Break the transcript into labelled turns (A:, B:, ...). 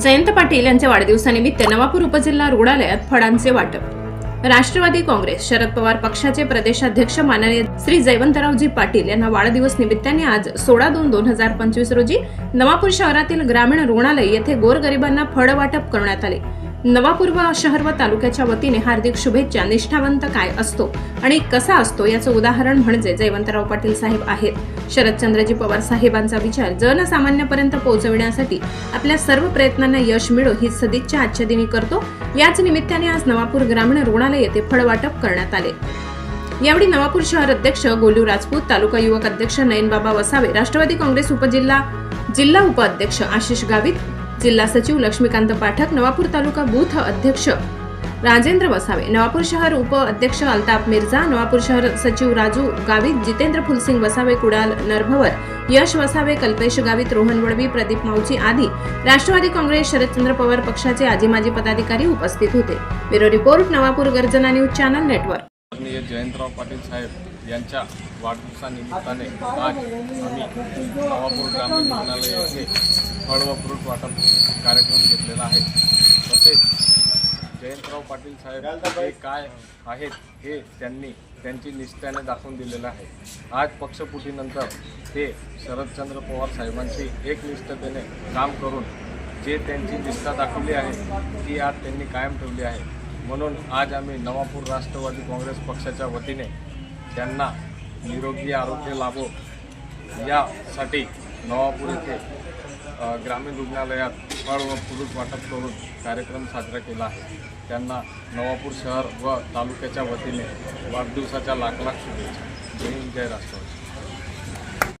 A: जयंत पाटील यांच्या वाढदिवसानिमित्त नवापूर उपजिल्हा रुग्णालयात फळांचे वाटप. राष्ट्रवादी काँग्रेस शरद पवार पक्षाचे प्रदेशाध्यक्ष माननीय श्री जयवंतरावजी पाटील यांना वाढदिवस निमित्ताने आज सोळा दोन दोन हजार पंचवीस रोजी नवापूर शहरातील ग्रामीण रुग्णालय येथे गोरगरिबांना फळ वाटप करण्यात आले. नवापूर व शहर व तालुक्याच्या वतीने हार्दिक शुभेच्छा. निष्ठावंत काय असतो आणि कसा असतो याचं उदाहरण म्हणजे जयवंतराव पाटील साहेब आहेत. शरदचंद्रजी पवार साहेबांचा विचार जनसामान्यापर्यंत पोहोचविण्यासाठी आपल्या सर्व प्रयत्नांना यश मिळो ही सदिच्छा आजच्या दिनी करतो. याच निमित्ताने आज नवापूर ग्रामीण रुग्णालय येथे फळवाटप करण्यात आले. यावेळी नवापूर शहर अध्यक्ष गोलू राजपूत तालुका युवक अध्यक्ष नयनबाबा वसावे राष्ट्रवादी काँग्रेस उपजिल्हा जिल्हा उपाध्यक्ष आशिष गावित जिल्हा सचिव लक्ष्मीकांत पाठक नवापूर तालुका बूथ अध्यक्ष राजेंद्र वसावे नवापूर शहर उप अध्यक्ष अल्ताफ मिर्झा नवापूर शहर सचिव राजू गावित जितेंद्र फुलसिंग वसावे कुडाल नरभवर यश वसावे कल्पेश गावित रोहन वडवी प्रदीप मावची आदी राष्ट्रवादी काँग्रेस शरदचंद्र पवार पक्षाचे आजी माजी पदाधिकारी उपस्थित होते. Bureau report Navapur Garjana news channel network.
B: Jayantrao Patil saheb यांच्या वाढदिवसानिमित्ताने आज आम्ही नवापूर ग्रामीण रुग्णालय येथे फळ व फ्रूट वाटप कार्यक्रम घेतलेला आहे. तसेच जयंतराव पाटील साहेब हे काय आहेत हे त्यांनी त्यांची निष्ठ्याने दाखवून दिलेलं आहे. आज पक्षपुटीनंतर ते शरदचंद्र पवार साहेबांशी एकनिष्ठतेने काम करून जे त्यांची निष्ठा दाखवली आहे ती आज त्यांनी कायम ठेवली आहे. म्हणून आज आम्ही नवापूर राष्ट्रवादी काँग्रेस पक्षाच्या वतीने त्यांना निरोगी आरोग्य लाभो. यासाठी नवापूर येथे ग्रामीण रुग्णालयात फळ व पुरुष वाटप करून कार्यक्रम साजरा केला आहे. त्यांना नवापूर शहर व तालुक्याच्या वतीने वाढदिवसाच्या लाख लाख शुभेच्छा. जय हिंद, जय राष्ट्रवादी.